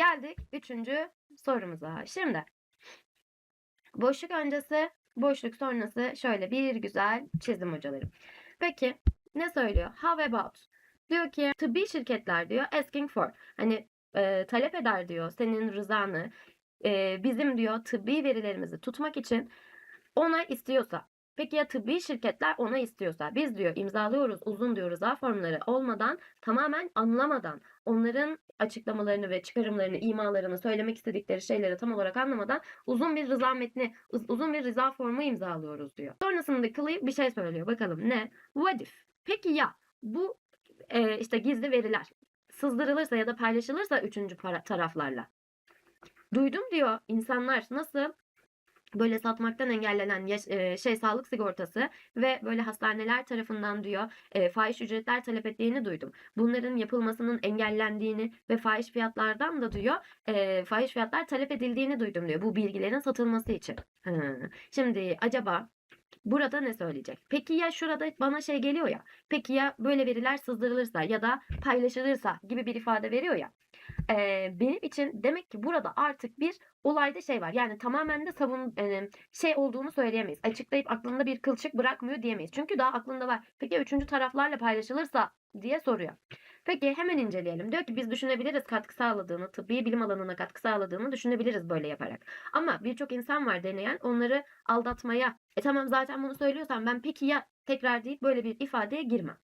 Geldik üçüncü sorumuza. Şimdi boşluk öncesi, boşluk sonrası şöyle bir güzel çizim hocalarım. Peki ne söylüyor? How about? Diyor ki tıbbi şirketler diyor asking for. Hani e, talep eder diyor senin rızanı. E, bizim diyor tıbbi verilerimizi tutmak için ona istiyorsa. Peki ya tıbbi şirketler ona istiyorsa? Biz diyor imzalıyoruz uzun diyor rıza formları olmadan tamamen anlamadan onların açıklamalarını ve çıkarımlarını, imalarını, söylemek istedikleri şeyleri tam olarak anlamadan uzun bir rıza metni, uz- uzun bir rıza formu imzalıyoruz diyor. Sonrasında Clay bir şey söylüyor. Bakalım ne? What if? Peki ya bu e, işte gizli veriler sızdırılırsa ya da paylaşılırsa üçüncü para- taraflarla. Duydum diyor insanlar nasıl böyle satmaktan engellenen yaş- e, şey sağlık sigortası ve böyle hastaneler tarafından diyor e, fahiş ücretler talep ettiğini duydum. Bunların yapılmasının engellendiğini ve fahiş fiyatlardan da diyor e, fahiş fiyatlar talep edildiğini duydum diyor bu bilgilerin satılması için. Şimdi acaba burada ne söyleyecek? Peki ya şurada bana şey geliyor ya. Peki ya böyle veriler sızdırılırsa ya da paylaşılırsa gibi bir ifade veriyor ya. Ee, benim için demek ki burada artık bir olayda şey var. Yani tamamen de savun e, şey olduğunu söyleyemeyiz. Açıklayıp aklında bir kılçık bırakmıyor diyemeyiz. Çünkü daha aklında var. Peki üçüncü taraflarla paylaşılırsa diye soruyor. Peki hemen inceleyelim. Diyor ki biz düşünebiliriz katkı sağladığını, tıbbi bilim alanına katkı sağladığını düşünebiliriz böyle yaparak. Ama birçok insan var deneyen onları aldatmaya. E tamam zaten bunu söylüyorsan ben peki ya tekrar deyip böyle bir ifadeye girmem.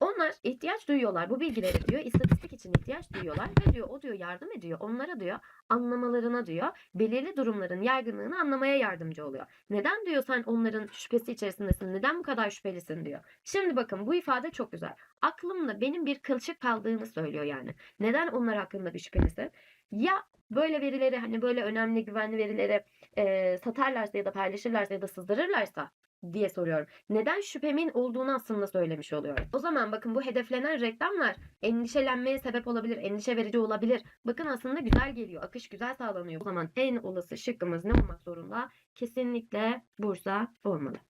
Onlar ihtiyaç duyuyorlar bu bilgileri diyor istatistik için ihtiyaç duyuyorlar ve diyor o diyor yardım ediyor onlara diyor anlamalarına diyor belirli durumların yaygınlığını anlamaya yardımcı oluyor. Neden diyor sen onların şüphesi içerisindesin neden bu kadar şüphelisin diyor. Şimdi bakın bu ifade çok güzel. Aklımda benim bir kılçık kaldığını söylüyor yani. Neden onlar hakkında bir şüphelisin? Ya böyle verileri hani böyle önemli güvenli verileri e, satarlarsa ya da paylaşırlarsa ya da sızdırırlarsa diye soruyorum. Neden şüphemin olduğunu aslında söylemiş oluyorum. O zaman bakın bu hedeflenen reklamlar endişelenmeye sebep olabilir, endişe verici olabilir. Bakın aslında güzel geliyor, akış güzel sağlanıyor. O zaman en olası şıkkımız ne olmak zorunda? Kesinlikle Bursa olmalı.